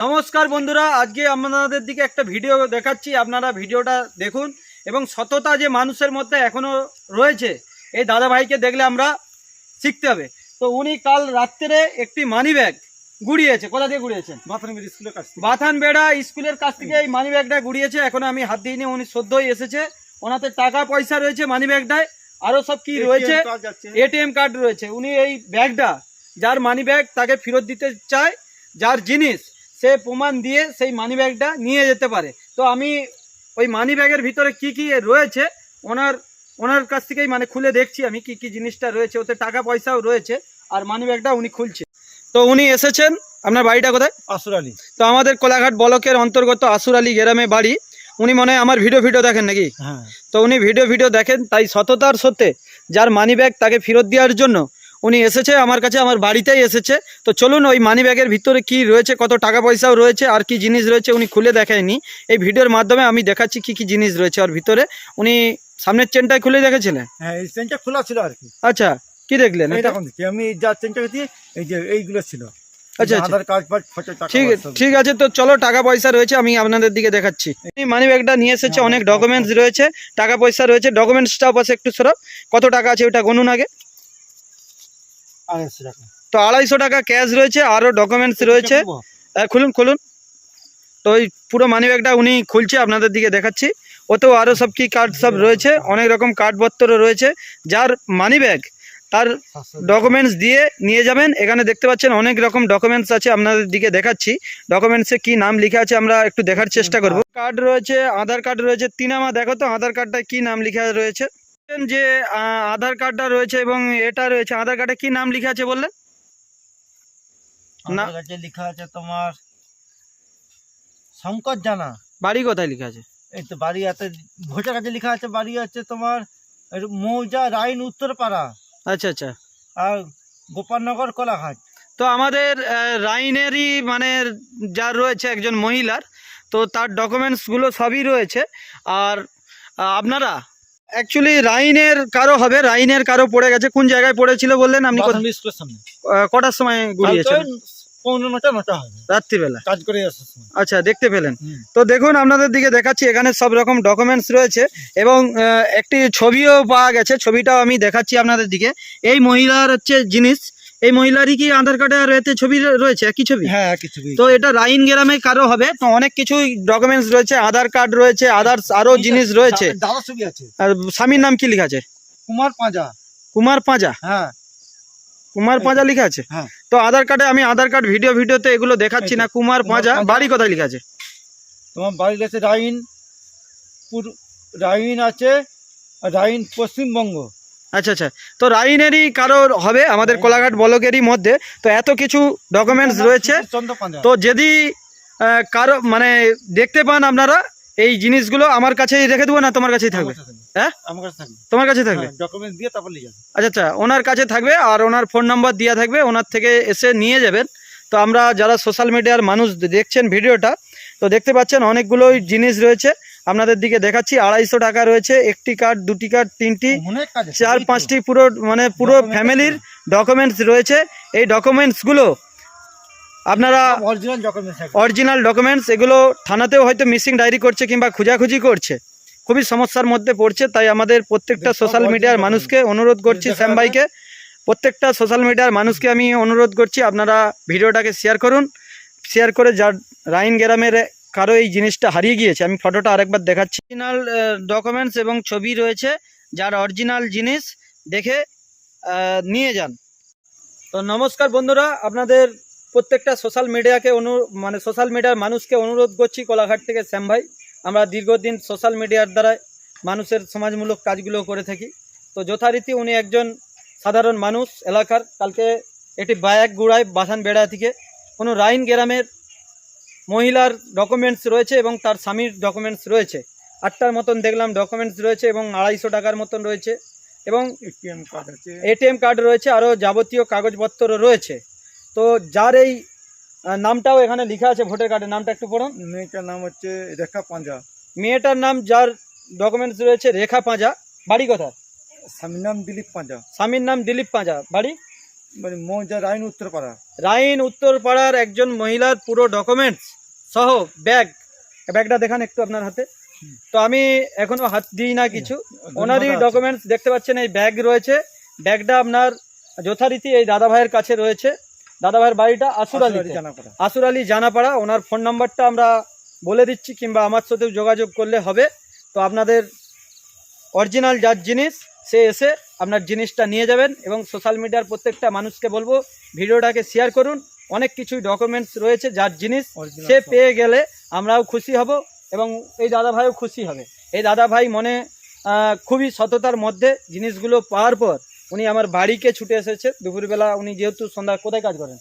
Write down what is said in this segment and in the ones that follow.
নমস্কার বন্ধুরা আজকে আপনাদের দিকে একটা ভিডিও দেখাচ্ছি। আপনারা ভিডিওটা দেখুন এবং সততা যে মানুষের মধ্যে এখনও রয়েছে এই দাদা ভাইকে দেখলে আমরা শিখতে হবে। তো উনি কাল রাত্রে একটি মানি ব্যাগ গুড়িয়েছে। কোথা দিয়ে গুড়িয়েছেন? মাথানগর স্কুলের কাছ থেকে। বাথান বেড়া স্কুলের কাছ থেকে এই মানি ব্যাগটা গুড়িয়েছে। এখন আমি হাত দিইনি উনি সদ্যই এসেছে। ওনাতে টাকা পয়সা রয়েছে মানি ব্যাগটায় আরও সব কি রয়েছে। এটিএম কার্ড রয়েছে। উনি এই ব্যাগটা যার মানি ব্যাগ তাকে ফেরত দিতে চায় যার জিনিস সে প্রমাণ দিয়ে সেই মানি ব্যাগটা নিয়ে যেতে পারে। তো আমি ওই মানি ব্যাগের ভিতরে কি কি রয়েছে ওনার ওনার কাছ থেকেই মানে খুলে দেখছি আমি কি কি জিনিসটা রয়েছে ওতে টাকা পয়সাও রয়েছে আর মানি ব্যাগটা উনি খুলছে। তো উনি এসেছেন আপনার বাড়িটা কোথায়? আসর আলী। তো আমাদের কোলাঘাট ব্লকের অন্তর্গত আসুর আলী গ্রামে বাড়ি। উনি মনে হয় আমার ভিডিও ভিডিও দেখেন নাকি? হ্যাঁ। তো উনি ভিডিও ভিডিও দেখেন তাই সততার সত্ত্বে যার মানি ব্যাগ তাকে ফেরত দেওয়ার জন্য উনি এসেছে আমার কাছে আমার বাড়িতেই এসেছে। তো চলুন ওই মানি ব্যাগের ভিতরে কি রয়েছে কত টাকা পয়সাও রয়েছে আর কি জিনিস রয়েছে উনি খুলে দেখায়নি এই ভিডিওর মাধ্যমে আমি দেখাচ্ছি কি কি জিনিস রয়েছে ওর ভিতরে। উনি সামনের চেনটাই খুলে দেখেছিলেন? হ্যাঁ এই চেনটা খোলা ছিল আর কি। আচ্ছা কি দেখলেন আমি যা চেনটা দিয়ে এই যে এইগুলো ছিল। আচ্ছা, আচ্ছা। ঠিক ঠিক আছে তো চলো টাকা পয়সা রয়েছে আমি আপনাদের দিকে দেখাচ্ছি। মানি ব্যাগটা নিয়ে এসেছে হ্যাঁ, অনেক হ্যাঁ, ডকুমেন্টস রয়েছে টাকা পয়সা রয়েছে ডকুমেন্টসটাও পাশে একটু সরব। কত টাকা আছে ওটা গুনুন আগে। আড়াইশো টাকা। তো আড়াইশো টাকা ক্যাশ রয়েছে আরও ডকুমেন্টস রয়েছে? খুলুন খুলুন। তো ওই পুরো মানি ব্যাগটা উনি খুলছে আপনাদের দিকে দেখাচ্ছি। ওতেও আরও সব কি কার্ড সব রয়েছে অনেক রকম কার্ডপত্র রয়েছে। যার মানি ব্যাগ তার ডকুমেন্টস দিয়ে নিয়ে যাবেন। এখানে দেখতে পাচ্ছেন অনেক রকম ডকুমেন্টস আছে আপনাদের দিকে দেখাচ্ছি। ডকুমেন্টসে কি নাম লেখা আছে আমরা একটু দেখার চেষ্টা করব। কার্ড রয়েছে আধার কার্ড রয়েছে। তিনামা দেখো তো আধার কার্ডটা কি নাম লেখা রয়েছে? যে আধার কার্ডটা রয়েছে এবং এটা রয়েছে। আধার কার্ডে কি নাম লেখা আছে বললেন? না। লেখা আছে তোমার শঙ্কর জানা। বাড়ি কোথায় লেখা আছে? এই তো বাড়ি হাতে ভোটার কাছে লেখা আছে বাড়ি আছে তোমার মৌজা রাইন উত্তরপাড়া। আচ্ছা আচ্ছা। আর গোপালনগর কোলাঘাট। তো আমাদের রাইনেরই মানে যার রয়েছে একজন মহিলার তো তার ডকুমেন্টসগুলো সবই রয়েছে। আর আপনারা অ্যাকচুয়ালি রাইনের কারও হবে রাইনের কারও পড়ে গেছে। কোন জায়গায় পড়েছিল বললেন? আপনি কটার সময় গুড়িয়েছেন রাত্রিবেলা। কাজ করে আচ্ছা দেখতে পেলেন। তো দেখুন আপনাদের দিকে দেখাচ্ছি এখানে সব রকম ডকুমেন্টস রয়েছে এবং একটি ছবিও পাওয়া গেছে। ছবিটাও আমি দেখাচ্ছি আপনাদের দিকে। এই মহিলার হচ্ছে জিনিস এই মহিলারই কি আধার কার্ডে আর এতে ছবি রয়েছে? একই ছবি? হ্যাঁ কিছু তো এটা রাইন গ্রামে কারও হবে? তো অনেক কিছু ডকুমেন্টস রয়েছে আধার কার্ড রয়েছে আদার্স আরও জিনিস রয়েছে। দাদা ছবি আছে। আর স্বামীর নাম কি লেখা আছে? কুমার পাঁজা। কুমার পাঁজা? হ্যাঁ। কুমার পাঁজা লেখা আছে? হ্যাঁ। তো আধার কার্ডে আমি আধার কার্ড ভিডিও ভিডিওতে এগুলো দেখাচ্ছি না। কুমার পাঁজা। বাড়ি কোথায় লেখা আছে? তোমার বাড়ির আছে রাইন পুর রাইন আছে রাইন পশ্চিমবঙ্গ। আচ্ছা আচ্ছা। তো রাইনেরই কারোর হবে আমাদের কোলাঘাট ব্লকেরই মধ্যে। তো এত কিছু ডকুমেন্টস রয়েছে। তো যদি কারও মানে দেখতে পান আপনারা এই জিনিসগুলো আমার কাছেই রেখে দেবো না তোমার কাছেই থাকবে? হ্যাঁ? আমার কাছে থাকবে। তোমার কাছে থাকবে? ডকুমেন্ট দিয়ে তারপর নিয়ে যাবে। আচ্ছা আচ্ছা। ওনার কাছে থাকবে আর ওনার ফোন নাম্বার দেওয়া থাকবে ওনার থেকে এসে নিয়ে যাবেন। তো আমরা যারা সোশ্যাল মিডিয়ার মানুষ দেখছেন ভিডিওটা তো দেখতে পাচ্ছেন অনেকগুলোই জিনিস রয়েছে। আপনাদের দিকে দেখাচ্ছি আড়াইশো টাকা রয়েছে একটি কার্ড দুটি কার্ড তিনটি চার পাঁচটি পুরো মানে পুরো ফ্যামিলির ডকুমেন্টস রয়েছে। এই ডকুমেন্টসগুলো আপনারা অরিজিনাল ডকুমেন্টস এগুলো থানাতেও হয়তো মিসিং ডায়েরি করছে কিংবা খোঁজাখুঁজি করছে। খুবই সমস্যার মধ্যে পড়ছে তাই আমাদের প্রত্যেকটা সোশ্যাল মিডিয়ার মানুষকে অনুরোধ করছি শ্যাম ভাইকে। প্রত্যেকটা সোশ্যাল মিডিয়ার মানুষকে আমি অনুরোধ করছি আপনারা ভিডিওটাকে শেয়ার করুন। শেয়ার করে যার রাইন গ্রামের কারও এই জিনিসটা হারিয়ে গিয়েছে। আমি ফটোটা আরেকবার দেখাচ্ছি। অরিজিনাল ডকুমেন্টস এবং ছবি রয়েছে, যার অরিজিনাল জিনিস দেখে নিয়ে যান। তো নমস্কার বন্ধুরা, আপনাদের প্রত্যেকটা সোশ্যাল মিডিয়াকে অনু মানে সোশ্যাল মিডিয়ার মানুষকে অনুরোধ করছি কোলাঘাট থেকে শ্যাম ভাই। আমরা দীর্ঘদিন সোশ্যাল মিডিয়ার দ্বারা মানুষের সমাজমূলক কাজগুলো করে থাকি। তো যথারীতি উনি একজন সাধারণ মানুষ, এলাকার। কালকে একটি বায়াক গুড়ায় বাসান বেড়া থেকে কোনো রাইন গ্রামের মহিলার ডকুমেন্টস রয়েছে এবং তার স্বামীর ডকুমেন্টস রয়েছে। আটটার মতন দেখলাম ডকুমেন্টস রয়েছে এবং আড়াইশো টাকার মতন রয়েছে এবং এটিএম কার্ড আছে। এটিএম কার্ড রয়েছে আরও যাবতীয় কাগজপত্র রয়েছে। তো যার এই নামটাও এখানে লেখা আছে ভোটার কার্ডের নামটা একটু পড়ুন। মেয়েটার নাম হচ্ছে রেখা পাঁজা। মেয়েটার নাম যার ডকুমেন্টস রয়েছে রেখা পাঁজা বাড়ি কথা স্বামীর নাম দিলীপ পাঁজা। স্বামীর নাম দিলীপ পাঁজা বাড়ি? মানে মৌজা রাইন উত্তরপাড়া। রাইন উত্তরপাড়ার একজন মহিলার পুরো ডকুমেন্টস সহ ব্যাগ ব্যাগটা দেখান একটু আপনার হাতে। তো আমি এখনও হাত দিই না কিছু। ওনারই ডকুমেন্টস দেখতে পাচ্ছেন এই ব্যাগ রয়েছে। ব্যাগটা আপনার যথারীতি এই দাদা ভাইয়ের কাছে রয়েছে। দাদা ভাইয়ের বাড়িটা আসুরালি জানাপাড়া। আসুর আলী জানাপাড়া। ওনার ফোন নাম্বারটা আমরা বলে দিচ্ছি কিংবা আমার সাথেও যোগাযোগ করলে হবে। তো আপনাদের অরিজিনাল যার জিনিস সে এসে আপনার জিনিসটা নিয়ে যাবেন এবং সোশ্যাল মিডিয়ার প্রত্যেকটা মানুষকে বলব ভিডিওটাকে শেয়ার করুন। অনেক কিছুই ডকুমেন্টস রয়েছে যার জিনিস সে পেয়ে গেলে আমরাও খুশি হব এবং এই দাদা ভাইও খুশি হবে। এই দাদা ভাই মনে খুবই সততার মধ্যে জিনিসগুলো পাওয়ার পর উনি আমার বাড়িকে ছুটে এসেছে। দুপুরবেলা উনি যেহেতু সন্ধ্যা কোথায় কাজ করেন?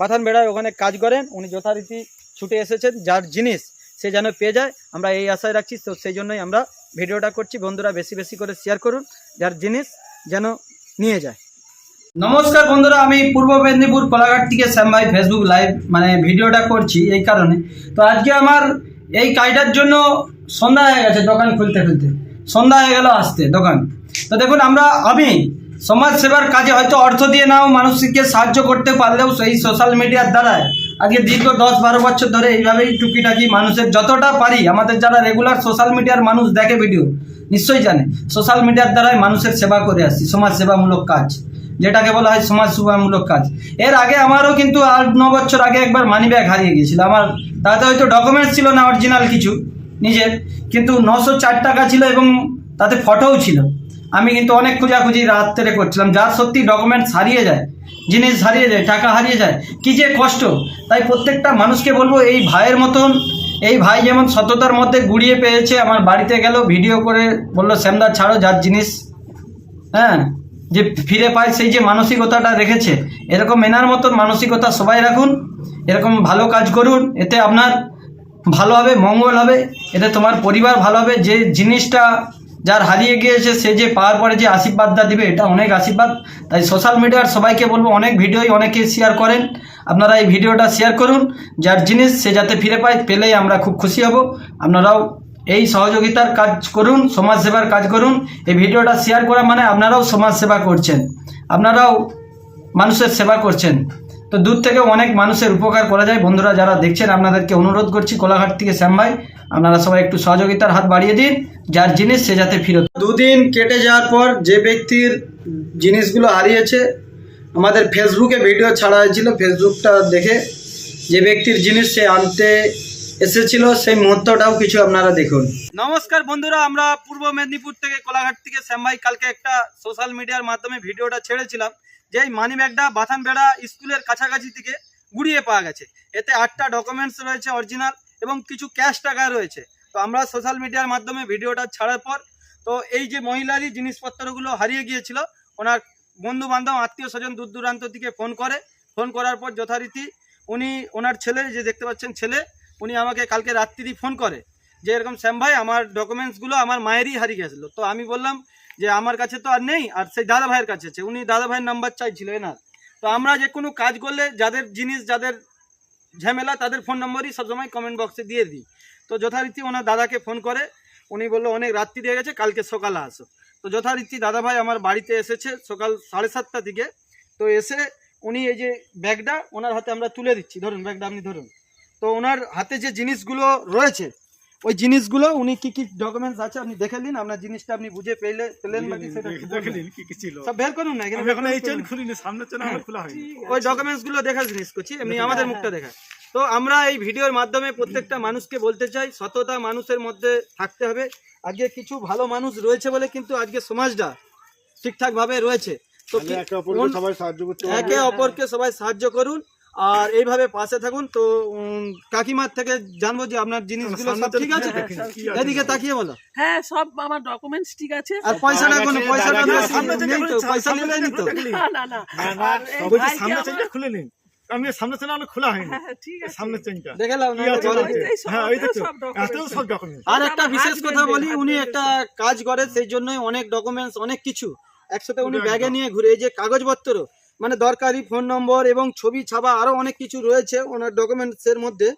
বাথান বেড়ায় ওখানে কাজ করেন। উনি যথারীতি ছুটে এসেছেন। যার জিনিস সে যেন পেয়ে যায় আমরা এই আশায় রাখছি। তো সেই জন্যই আমরা ভিডিওটা করছি। বন্ধুরা বেশি বেশি করে শেয়ার করুন। যার জিনিস যেন নিয়ে যায়। নমস্কার বন্ধুরা, আমি পূর্ব মেদিনীপুর কোলাঘাট থেকে শ্যাম ভাই ফেসবুক লাইভ মানে ভিডিওটা করছি এই কারণে। তো আজকে আমার এই কাজটার জন্য সন্ধ্যা হয়ে গেছে দোকান খুলতে খুলতে। সন্ধ্যা হয়ে গেল আসতে, দোকান। তো দেখুন, আমরা, আমি সমাজ সেবার কাজে হয়তো অর্থ দিয়ে নাও, মানুষকে সাহায্য করতে পারলেও সেই সোশ্যাল মিডিয়ার দ্বারায় আজকে দীর্ঘ দশ বারো বছর ধরে এইভাবেই টুকিটাকি মানুষের যতটা পারি, আমাদের যারা রেগুলার সোশ্যাল মিডিয়ার মানুষ দেখে ভিডিও নিশ্চয়ই জানে সোশ্যাল মিডিয়ার দ্বারাই মানুষের সেবা করে আসছি সমাজ সেবামূলক কাজ। যেটাকে বলা হয় সমাজ সেবামূলক কাজ। এর আগে আমারও কিন্তু আট ন বছর আগে একবার মানি ব্যাগ হারিয়ে গিয়েছিল। আমার তাতে হয়তো ডকুমেন্টস ছিল না অরিজিনাল কিছু নিজের, কিন্তু নশো চার টাকা ছিল এবং তাতে ফটোও ছিল। আমি কিন্তু অনেক খোঁজাখুঁজি রাত্রে করছিলাম। যার সত্যি ডকুমেন্টস হারিয়ে যায়, জিনিস হারিয়ে যায়, টাকা হারিয়ে যায়, কি যে কষ্ট। তাই প্রত্যেকটা মানুষকে বলব, এই ভাইয়ের মতন, এই ভাই যেমন সততার মধ্যে গুড়িয়ে পেয়েছে, আমার বাড়িতে গেল ভিডিও করে বলল, শ্যামদা, ছাড়ো যার জিনিস। হ্যাঁ? যে ফিরে পায় সেই যে মানসিকতাটা রেখেছে, এরকম এনার মতন মানসিকতা সবাই রাখুন, এরকম ভালো কাজ করুন, এতে আপনার ভালো হবে, মঙ্গল হবে, এতে তোমার পরিবার ভালো হবে, যে জিনিসটা যার হারিয়ে গিয়েছে, সে যে পাওয়ার পরে যে আশীর্বাদটা দিবে, এটা অনেক আশীর্বাদ। তাই সোশ্যাল মিডিয়ার সবাইকে বলব, অনেক ভিডিওই অনেকে শেয়ার করেন, আপনারা এই ভিডিওটা শেয়ার করুন, যার জিনিস সে যাতে ফিরে পায়, পেলেই আমরা খুব খুশি হব। আপনারাও এই সহযোগিতার কাজ করুন সমাজ সেবার কাজ করুন। এই ভিডিওটা শেয়ার করা মানে আপনারাও সমাজ সেবা করছেন। আপনারাও মানুষের সেবা করছেন। তো দূর থেকে অনেক মানুষের উপকার করা যায়। বন্ধুরা যারা দেখছেন, আপনাদেরকে অনুরোধ করছি, কোলাঘাট থেকে শ্যাম ভাই, আপনারা সবাই একটু সহযোগিতার হাত বাড়িয়ে দিন। যার জিনিস সে যাতে ফিরত দুদিন কেটে যাওয়ার পর যে ব্যক্তির জিনিসগুলো হারিয়েছে, আমাদের ফেসবুকে ভিডিও ছাড়া হয়েছিল। ফেসবুকটা দেখে যে ব্যক্তির জিনিস সে আনতে এসেছিল সেই মুহূর্তটাও কিছু আপনারা দেখুন। নমস্কার বন্ধুরা, আমরা পূর্ব মেদিনীপুর থেকে কোলাঘাট থেকে শ্যাম ভাই কালকে একটা সোশ্যাল মিডিয়ার মাধ্যমে ভিডিওটা ছেড়েছিলাম যে এই মানি ব্যাগটা বাথানবেড়া স্কুলের কাছাকাছি থেকে গুড়িয়ে পাওয়া গেছে। এতে আটটা ডকুমেন্টস রয়েছে অরিজিনাল এবং কিছু ক্যাশ টাকা রয়েছে। তো আমরা সোশ্যাল মিডিয়ার মাধ্যমে ভিডিওটা ছাড়ার পর, তো এই যে মহিলারই জিনিসপত্রগুলো হারিয়ে গিয়েছিল, ওনার বন্ধু বান্ধব আত্মীয় স্বজন দূর দূরান্ত থেকে ফোন করে। ফোন করার পর যথারীতি উনি, ওনার ছেলে যে দেখতে পাচ্ছেন ছেলে উনি আমাকে কালকে রাত্রি ফোন করে যে এরকম শ্যাম ভাই, আমার ডকুমেন্টসগুলো আমার মায়েরই হারিয়ে গেছিল। তো আমি বললাম যে আমার কাছে তো আর নেই, আর সেই দাদা ভাইয়ের কাছে আছে। উনি দাদা ভাইয়ের নাম্বার চাইছিল এনার। তো আমরা যে কোনো কাজ করলে যাদের জিনিস, যাদের ঝামেলা, তাদের ফোন নম্বরই সবসময় কমেন্ট বক্সে দিয়ে দিই। তো যথারীতি ওনার দাদাকে ফোন করে, উনি বলল, অনেক রাত্রি দিয়ে গেছে, কালকে সকালে আসো। তো যথারীতি দাদা ভাই আমার বাড়িতে এসেছে সকাল সাড়ে সাতটা দিকে। তো এসে উনি এই যে ব্যাগটা ওনার হাতে আমরা তুলে দিচ্ছি। ধরুন, ব্যাগটা আপনি ধরুন। তো ওনার হাতে যে জিনিসগুলো রয়েছে ওই জিনিসগুলো উনি কি কি ডকুমেন্টস আছে আপনি দেখে নিন আপনার জিনিসটা আপনি বুঝে পেলে পেলেন বাকি সেটা দেখে নিন। কি কি ছিল। সব বের করুন না এখানে এখন এই চেন খুলিনি সামনের চেন আমার খোলা হয়নি। ওই ডকুমেন্টসগুলো দেখা জিনিস করছি এমনি আমাদের মুখটা দেখা। তো আমরা এই ভিডিওর মাধ্যমে প্রত্যেকটা মানুষকে বলতে চাই সততা মানুষের মধ্যে থাকতে হবে। আজকে কিছু ভালো মানুষ রয়েছে বলে কিন্তু আজকে সমাজটা ঠিকঠাক ভাবে রয়েছে। তো একে অপরকে সবাই সাহায্য করুন। আর এইভাবে পাশে থাকুন। তো কাকিমার থেকে জানব যে আপনার জিনিসগুলো সব ঠিক আছে? এদিকে তাকিয়ে বলো। হ্যাঁ সব আমার ডকুমেন্টস ঠিক আছে। আর পয়সাটা কোনো পয়সাটা নেই। তো, পয়সা সামনে নিলেনি তো না না না। না, না, সামনে চেনটা খুলে নিন। আমি সামনে চেন খোলা হয়নি। হ্যাঁ, হ্যাঁ, ঠিক আছে। সামনে চেনটা। দেখে লাও না হ্যাঁ ওই সব ডকুমেন্ট আর একটা বিশেষ কথা বলি উনি একটা কাজ করে সেই জন্যই অনেক ডকুমেন্টস অনেক কিছু একসাথে উনি ব্যাগে নিয়ে ঘুরে এই যে কাগজপত্র মানে দরকারি ফোন নম্বর এবং ছবি ছাপা আরও অনেক কিছু রয়েছে ওনার ডকুমেন্টস এর মধ্যে।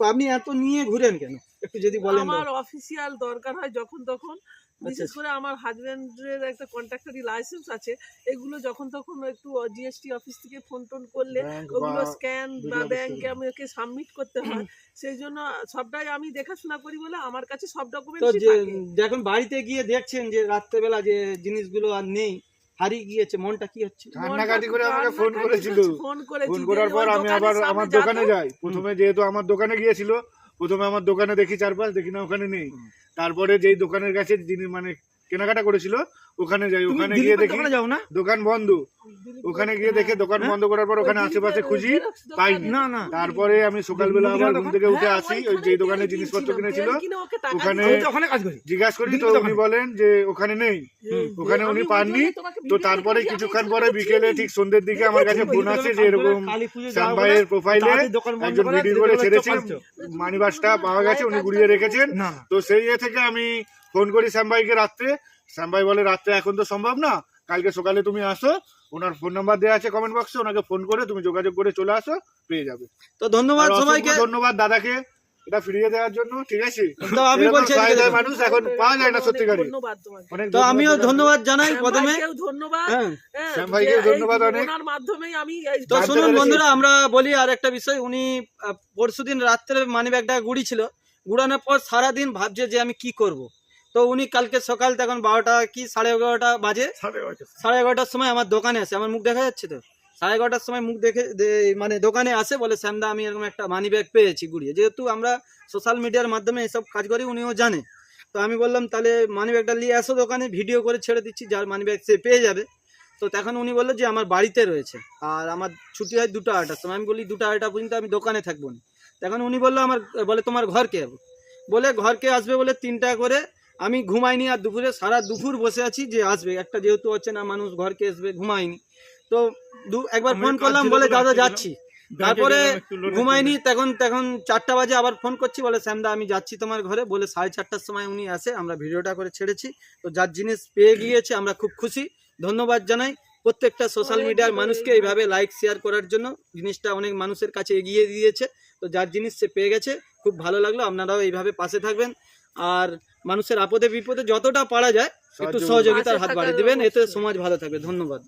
তো আপনি এত নিয়ে ঘুরেন কেন? একটু যদি বলেন আমার অফিসিয়াল দরকার হয় যখন তখন বিশেষ করে আমার হাজবেন্ডের একটা কন্ট্রাক্টরি লাইসেন্স আছে এগুলো যখন তখন একটু জিএসটি অফিস থেকে ফোন টোন করলে ওগুলো স্ক্যান বা ব্যাংকে আমাকে সাবমিট করতে হয়। সেই জন্য সবটাই আমি দেখাশোনা করি বলে আমার কাছে সব তো ডকুমেন্টস যে থাকে। যখন বাড়িতে গিয়ে দেখছেন যে রাত্রেবেলা যে জিনিসগুলো আর নেই হারিয়ে গিয়েছে। মনটা কি হচ্ছে? কান্নাকাটি করে আমাকে ফোন করেছিল। ফোন করার পর আমি আবার আমার দোকানে যাই। প্রথমে যেহেতু আমার দোকানে গিয়েছিল প্রথমে আমার দোকানে দেখি চারপাশ দেখি না ওখানে নেই। তারপরে যেই দোকানের কাছে যিনি মানে কেনাকাটা করেছিল ওখানে যাই ওখানে গিয়ে দেখি যাও না? দোকান বন্ধ। ওখানে গিয়ে দেখে হ্যাঁ। দোকান হ্যাঁ? বন্ধ করার পর ওখানে আশেপাশে খুঁজি। পাইনি। না না। তারপরে আমি সকালবেলা আবার ঘুম থেকে উঠে হ্যাঁ, আসি ওই যেই দোকানে জিনিসপত্র। কিনেছিল ওখানে- ওখানে কাজ করি। জিজ্ঞাসা করি তো উনি বলেন যে ওখানে নেই। ওখানে উনি পাননি। তো তারপরে কিছুক্ষণ পরে বিকেলে ঠিক সন্ধ্যের দিকে আমার কাছে ফোন আসে যে এরকম ভাইয়ের প্রোফাইলে একজন ভিডিও করে দিলীপের দোকানে ছেড়েছে পাঁচশো। মানি বাসটা পাওয়া গেছে উনি গুড়িয়ে রেখেছেন। তো সেই ইয়ে থেকে আমি ফোন করি শ্যাম ভাইকে রাত্রে শ্যাম ভাই বলে রাত্রে এখন তো সম্ভব না কালকে সকালে তুমি আসো ওনার ফোন নাম্বার দেওয়া আছে কমেন্ট বক্সে ওনাকে ফোন করে তুমি যোগাযোগ করে চলে আসো পেয়ে যাবে। তো ধন্যবাদ সবাইকে। ধন্যবাদ দাদাকে এটা ফিরিয়ে দেওয়ার জন্য ঠিক আছে? তো আমি বলছি মানুষ এখন পাওয়া যায় না সত্যিকারে। ধন্যবাদ তোমাকে। অনেক তো আমিও ধন্যবাদ। জানাই প্রথমে। ধন্যবাদ। হ্যাঁ। হ্যাঁ, শ্যাম ভাইকেও ধন্যবাদ অনেক। ওনার মাধ্যমেই আমি তো শুনুন বন্ধুরা আমরা বলি আর একটা বিষয়। উনি পরশুদিন রাত্রে মানি ব্যাগটা গুড়িছিল গুড়ানোর পর সারাদিন ভাবছে যে আমি কি করব। তো উনি কালকে সকাল তখন বারোটা কি সাড়ে এগারোটা বাজে? সাড়ে এগারোটার সময়। আমার দোকানে আসে আমার মুখ দেখা যাচ্ছে তো? সাড়ে এগারোটার সময় মুখ দেখে মানে দোকানে আসে বলে শ্যামদা আমি এরকম একটা মানি ব্যাগ পেয়েছি গুড়িয়ে। যেহেতু আমরা সোশ্যাল মিডিয়ার মাধ্যমে এসব কাজ করি উনিও জানে। তো আমি বললাম তাহলে মানি ব্যাগটা নিয়ে আসো দোকানে ভিডিও করে ছেড়ে দিচ্ছি যার মানি ব্যাগ সে পেয়ে যাবে। তো তখন উনি বলল যে আমার বাড়িতে রয়েছে। আর আমার ছুটি হয় দুটো আড়াইটার সময়। আমি বলি দুটো আড়াইটা পর্যন্ত আমি দোকানে থাকব না। তখন উনি বলল আমার বলে তোমার ঘরকে যাব বলে ঘরকে আসবে বলে তিনটা করে আমি ঘুমাইনি আর দুপুরে সারা দুপুর বসে আছি যে আসবে। একটা যেহেতু হচ্ছে না মানুষ ঘরকে আসবে ঘুমাইনি তো দু একবার ফোন করলাম বলে দাদা যাচ্ছি। তারপরে ঘুমাইনি তখন তখন চারটা বাজে আবার ফোন করছি বলে শ্যামদা আমি যাচ্ছি তোমার ঘরে। বলে সাড়ে চারটার সময় উনি আসে আমরা ভিডিওটা করে ছেড়েছি। তো যার জিনিস পেয়ে গিয়েছে আমরা খুব খুশি। ধন্যবাদ জানাই প্রত্যেকটা সোশ্যাল মিডিয়ার মানুষকে এইভাবে। এইভাবে লাইক শেয়ার করার জন্য। জিনিসটা অনেক মানুষের কাছে এগিয়ে দিয়েছে। তো যার জিনিস সে পেয়ে গেছে খুব ভালো লাগল। আপনারাও এইভাবে পাশে থাকবেন। আর মানুষের আপদে বিপদে যতটা পারা যায় একটু সহযোগিতার হাত বাড়িয়ে দেবেন এতে সমাজ ভালো থাকবে। ধন্যবাদ।